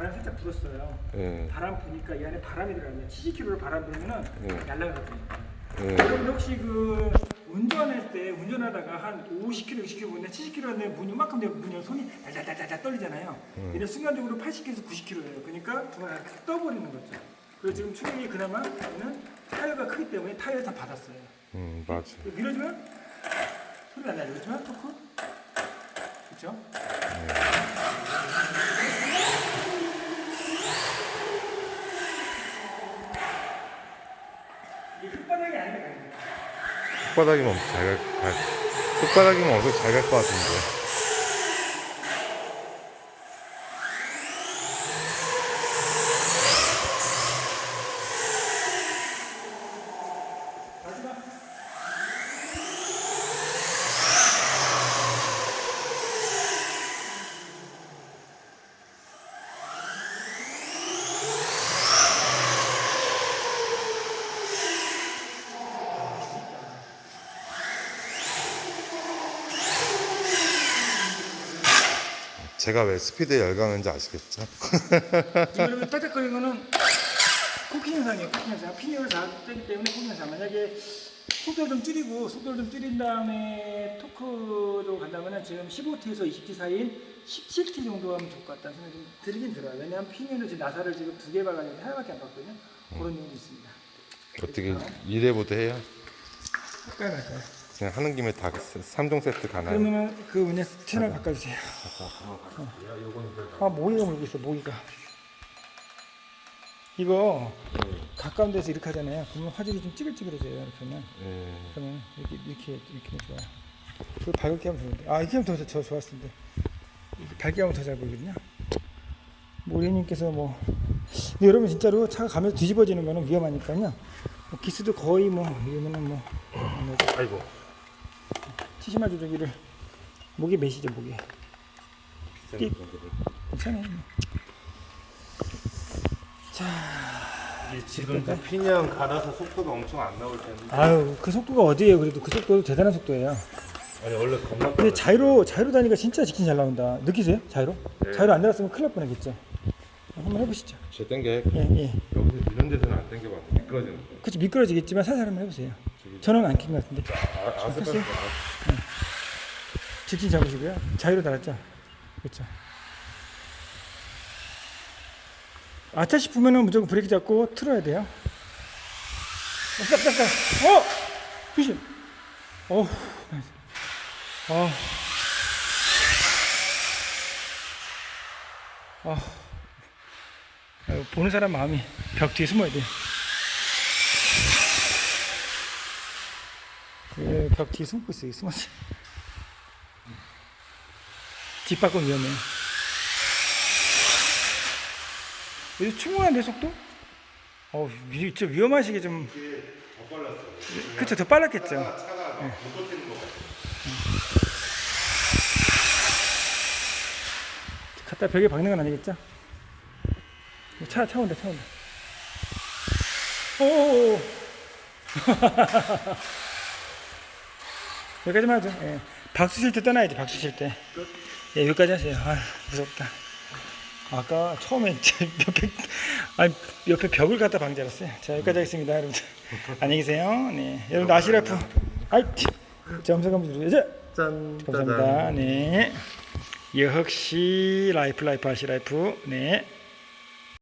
바람이 살짝 불었어요. 예. 바람 부니까 이 안에 바람이 들어가요. 70km로 바람 불면은 네. 날아가거든요. 예. 여러분 혹시 그 운전할 때 운전하다가 한 50km, 60km 보는데 70km인데 문 이만큼 되면 문이 손이 달달달달 떨리잖아요. 음. 이래 순간적으로 80km에서 90km예요. 그러니까 정말 떠버리는 거죠. 그래서 지금 충격이 그나마 얘는 타이어가 크기 때문에 타이어 다 받았어요. 음, 맞아. 밀어주면 소리가 안 나죠. 그렇지만 토크 그렇죠? 흙바닥이 아니라 흙바닥이면 엄청 잘 갈, 갈, 흙바닥이면 엄청 잘갈 것 같은데. 마지막 제가 왜 스피드에 열광하는지 아시겠죠? 이거는 딱딱거리는 거는 코킹 현상이에요. 코킹 현상. 피니어를 잡기 때문에 코킹 현상. 만약에 속도를 좀 줄이고 속도를 좀 줄인 다음에 토크로 간다면 지금 15T에서 20T 사이인 17T 정도 하면 좋을 것 같다는 생각이 좀 들긴 들어요. 왜냐하면 피니어는 지금 나사를 지금 두 개 박았는데 하나밖에 안 봤거든요. 그런 이유도 있습니다. 어떻게 1회부터 해요? 할까요 말까요? 그냥 하는 김에 다 3종 세트 가나요? 그러면 그 문에 채널 바꿔주세요. 아 모기가 물고 있어 모기가. 이거 가까운 데서 이렇게 하잖아요. 그러면 화질이 좀 찌글찌글해져요. 이렇게 하면. 예. 그러면 이렇게 이렇게 이렇게 하면 좋아요. 그 밝게 하면 좋은데. 아 이렇게 하면 더, 더 좋았을 텐데. 이렇게 밝게 하면 더 잘 보이거든요. 모리님께서 뭐 근데 여러분 진짜로 차가 가면서 뒤집어지는 거는 위험하니까요. 뭐 기스도 거의 뭐 이러면은 뭐 아이고. 치시마 조절기를 목에 매시죠 목에. 띠. 괜찮아요. 뭐. 지금 그 피니언 갈아서 속도가 엄청 안 나올 텐데. 아유 그 속도가 어디예요? 그래도 그 속도도 대단한 속도예요. 아니 원래 겁나 근데 자이로 자이로 다니까 진짜 직진 잘 나온다. 느끼세요? 자이로? 네. 자이로 안 내렸으면 큰일 날 뻔했겠죠. 한번 해보시죠. 제 땡겨 예 예. 여기서 이런 데서는 안 땡겨봤는데 미끄러지는 거. 그렇죠 미끄러지겠지만 살살 한번 해보세요. 저는 안낀것 같은데. 아, 아스팔트. 됐어요? 직진 잡으시고요. 자이로 달았죠. 그렇죠. 아차 싶으면은 무조건 브레이크 잡고 틀어야 돼요. 어, 싹싹싹. 어! 조심. 어. 아. 아. 아유, 보는 사람 마음이 벽 뒤에 숨어야 돼. 벽 뒤에 숨고 있어요. 숨었어. 뒷바퀴 위험해요. 이거 충분한데 속도? 어, 위, 좀 위험하시게 좀. 그쵸, 더 빨랐겠죠. 예. 갖다 벽에 박는 건 아니겠죠? 차, 차 온다, 차 온다. 오오오. 여기까지만 하죠. 예. 박수 칠 때 떠나야지, 박수 칠 때. 예, 여기까지 하세요. 아 무섭다. 아까 처음에 제 옆에, 아니, 옆에 벽을 갖다 방지했어요. 자, 여기까지 하겠습니다, 여러분들. 안녕히 계세요. 네. 여러분, 아시라프. 아이, 점수 감수 누르죠. 짠. 감사합니다. 네. 역시 라이프 라이프 아시 라이프. 네.